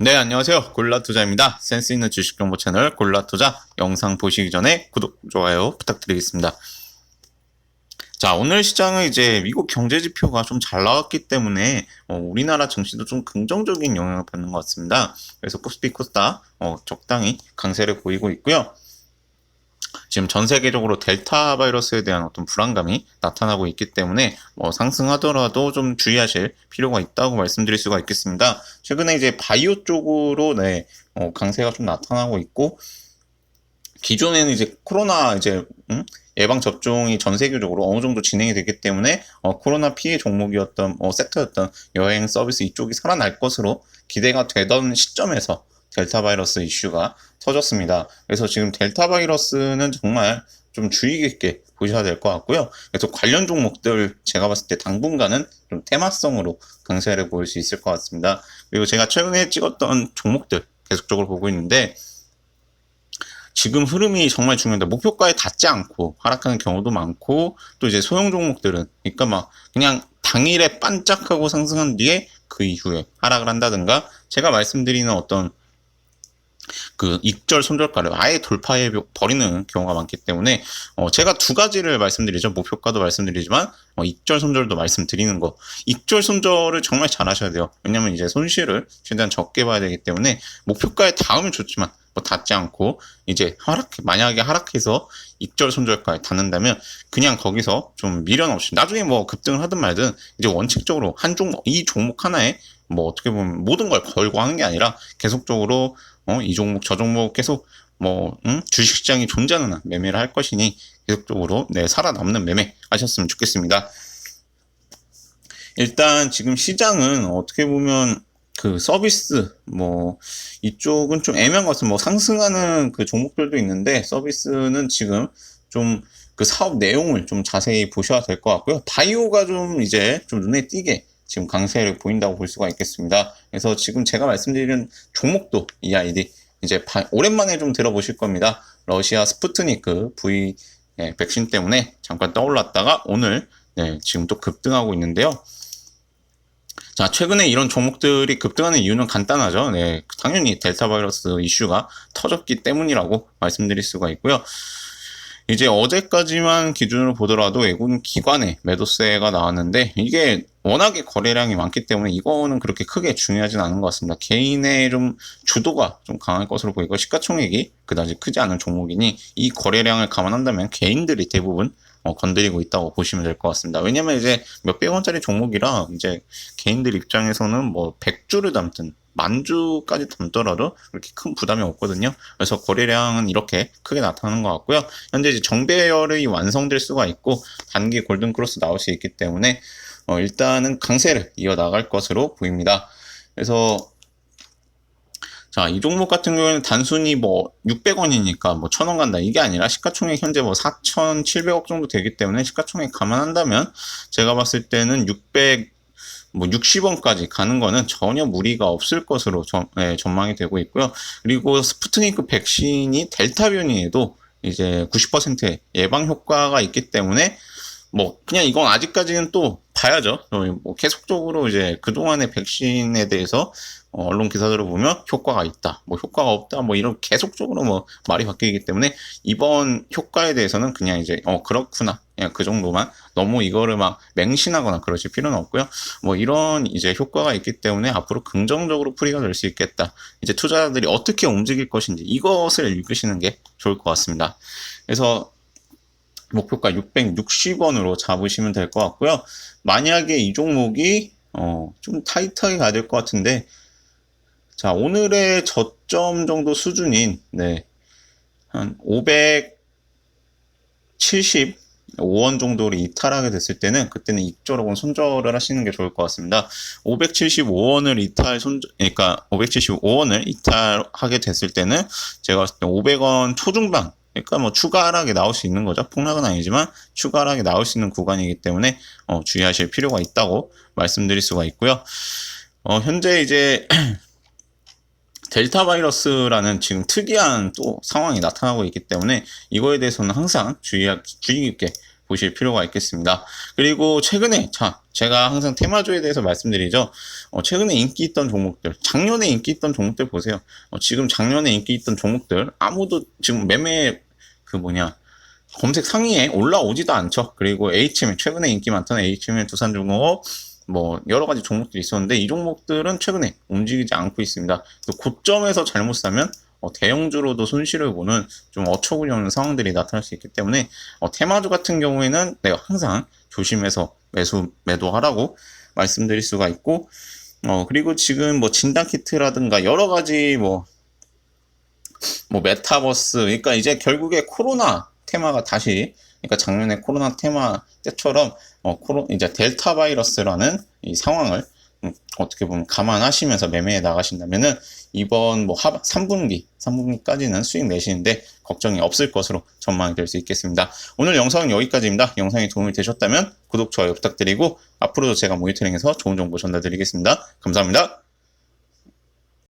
네, 안녕하세요. 골라투자입니다. 센스 있는 주식 정보 채널 골라투자 영상 보시기 전에 구독, 좋아요 부탁드리겠습니다. 자, 오늘 시장은 이제 미국 경제 지표가 좀 잘 나왔기 때문에 어, 우리나라 증시도 좀 긍정적인 영향을 받는 것 같습니다. 그래서 코스피 코스닥 어, 적당히 강세를 보이고 있고요. 지금 전 세계적으로 델타 바이러스에 대한 어떤 불안감이 나타나고 있기 때문에 뭐 상승하더라도 좀 주의하실 필요가 있다고 말씀드릴 수가 있겠습니다. 최근에 이제 바이오 쪽으로 네, 어, 강세가 좀 나타나고 있고 기존에는 이제 코로나 이제 음? 예방 접종이 전 세계적으로 어느 정도 진행이 되기 때문에 어, 코로나 피해 종목이었던 어, 섹터였던 여행 서비스 이쪽이 살아날 것으로 기대가 되던 시점에서 델타 바이러스 이슈가 터졌습니다. 그래서 지금 델타 바이러스는 정말 좀 주의 깊게 보셔야 될 것 같고요. 그래서 관련 종목들 제가 봤을 때 당분간은 좀 테마성으로 강세를 보일 수 있을 것 같습니다. 그리고 제가 최근에 찍었던 종목들 계속적으로 보고 있는데 지금 흐름이 정말 중요한데 목표가에 닿지 않고 하락하는 경우도 많고 또 이제 소형 종목들은 그러니까 막 그냥 당일에 반짝하고 상승한 뒤에 그 이후에 하락을 한다든가 제가 말씀드리는 어떤 그 익절 손절가를 아예 돌파해 버리는 경우가 많기 때문에 어 제가 두 가지를 말씀드리죠. 목표가도 말씀드리지만 어 익절 손절도 말씀드리는 거. 익절 손절을 정말 잘 하셔야 돼요. 왜냐면 이제 손실을 최대한 적게 봐야 되기 때문에 목표가에 닿으면 좋지만 뭐 닿지 않고 이제 하락 만약에 하락해서 익절 손절가에 닿는다면 그냥 거기서 좀 미련 없이 나중에 뭐 급등을 하든 말든 이제 원칙적으로 한 종목 이 종목 하나에 뭐 어떻게 보면 모든 걸 걸고 하는 게 아니라 계속적으로 어, 이 종목 저 종목 계속 뭐 응? 주식시장이 존재하는 한 매매를 할 것이니 계속적으로 네 살아남는 매매 하셨으면 좋겠습니다. 일단 지금 시장은 어떻게 보면 그 서비스 뭐 이쪽은 좀 애매한 것 같습니다. 뭐 상승하는 그 종목들도 있는데 서비스는 지금 좀 그 사업 내용을 좀 자세히 보셔야 될 것 같고요. 바이오가 좀 이제 좀 눈에 띄게 지금 강세를 보인다고 볼 수가 있겠습니다. 그래서 지금 제가 말씀드리는 종목도 이 아이디 이제 바, 오랜만에 좀 들어보실 겁니다. 러시아 스푸트니크 V 네, 백신 때문에 잠깐 떠올랐다가 오늘 네, 지금 또 급등하고 있는데요. 자, 최근에 이런 종목들이 급등하는 이유는 간단하죠. 네, 당연히 델타 바이러스 이슈가 터졌기 때문이라고 말씀드릴 수가 있고요. 이제 어제까지만 기준으로 보더라도 외국인 기관의 매도세가 나왔는데 이게 워낙에 거래량이 많기 때문에 이거는 그렇게 크게 중요하진 않은 것 같습니다. 개인의 좀 주도가 좀 강할 것으로 보이고 시가총액이 그다지 크지 않은 종목이니 이 거래량을 감안한다면 개인들이 대부분 어, 건드리고 있다고 보시면 될 것 같습니다. 왜냐면 이제 몇백 원짜리 종목이라 이제 개인들 입장에서는 뭐 100주를 담든 만주까지 담더라도 그렇게 큰 부담이 없거든요. 그래서 거래량은 이렇게 크게 나타나는 것 같고요. 현재 이제 정배열이 완성될 수가 있고 단기 골든 크로스 나올 수 있기 때문에 어, 일단은 강세를 이어 나갈 것으로 보입니다. 그래서 자, 이 종목 같은 경우에는 단순히 뭐 600원이니까 뭐 1000원 간다 이게 아니라 시가총액 현재 뭐 4,700억 정도 되기 때문에 시가총액 감안한다면 제가 봤을 때는 600 뭐 60원까지 가는 거는 전혀 무리가 없을 것으로 전, 네, 전망이 되고 있고요. 그리고 스푸트니크 백신이 델타 변이에도 이제 90%의 예방 효과가 있기 때문에 뭐 그냥 이건 아직까지는 또 봐야죠. 뭐 계속적으로 이제 그동안의 백신에 대해서 어, 언론 기사들을 보면 효과가 있다, 뭐 효과가 없다, 뭐 이런 계속적으로 뭐 말이 바뀌기 때문에 이번 효과에 대해서는 그냥 이제 어 그렇구나, 그냥 그 정도만 너무 이거를 막 맹신하거나 그러실 필요는 없고요. 뭐 이런 이제 효과가 있기 때문에 앞으로 긍정적으로 풀이가 될 수 있겠다. 이제 투자자들이 어떻게 움직일 것인지 이것을 읽으시는 게 좋을 것 같습니다. 그래서 목표가 660원으로 잡으시면 될 것 같고요. 만약에 이 종목이 어, 좀 타이트하게 가야 될 것 같은데 자, 오늘의 저점 정도 수준인, 네, 한 575원 정도로 이탈하게 됐을 때는, 그때는 입절 혹은 손절을 하시는 게 좋을 것 같습니다. 575원을 이탈, 손, 그러니까 575원을 이탈하게 됐을 때는, 제가 봤을 때 500원 초중반, 그러니까 뭐 추가 하락이 나올 수 있는 거죠. 폭락은 아니지만 추가 하락이 나올 수 있는 구간이기 때문에 어, 주의하실 필요가 있다고 말씀드릴 수가 있고요. 어, 현재 이제 델타 바이러스라는 지금 특이한 또 상황이 나타나고 있기 때문에 이거에 대해서는 항상 주의, 주의 깊게 보실 필요가 있겠습니다. 그리고 최근에 자 제가 항상 테마주에 대해서 말씀드리죠. 어, 최근에 인기 있던 종목들, 작년에 인기 있던 종목들 보세요. 어, 지금 작년에 인기 있던 종목들 아무도 지금 매매 그 뭐냐 검색 상위에 올라오지도 않죠. 그리고 HM 최근에 인기 많던 HM 두산중공업 뭐 여러 가지 종목들이 있었는데 이 종목들은 최근에 움직이지 않고 있습니다. 또 고점에서 잘못 사면 어, 대형주로도 손실을 보는 좀 어처구니 없는 상황들이 나타날 수 있기 때문에 어, 테마주 같은 경우에는 내가 항상 조심해서 매수 매도하라고 말씀드릴 수가 있고 어 그리고 지금 뭐 진단 키트라든가 여러 가지 뭐 뭐 메타버스 그러니까 이제 결국에 코로나 테마가 다시 그러니까 작년에 코로나 테마 때처럼 어 코로 이제 델타 바이러스라는 이 상황을 음, 어떻게 보면 감안하시면서 매매해 나가신다면은 이번 뭐 하, 3분기 3분기까지는 수익 내시는데 걱정이 없을 것으로 전망이 될 수 있겠습니다. 오늘 영상은 여기까지입니다. 영상이 도움이 되셨다면 구독 좋아요 부탁드리고 앞으로도 제가 모니터링해서 좋은 정보 전달드리겠습니다. 감사합니다.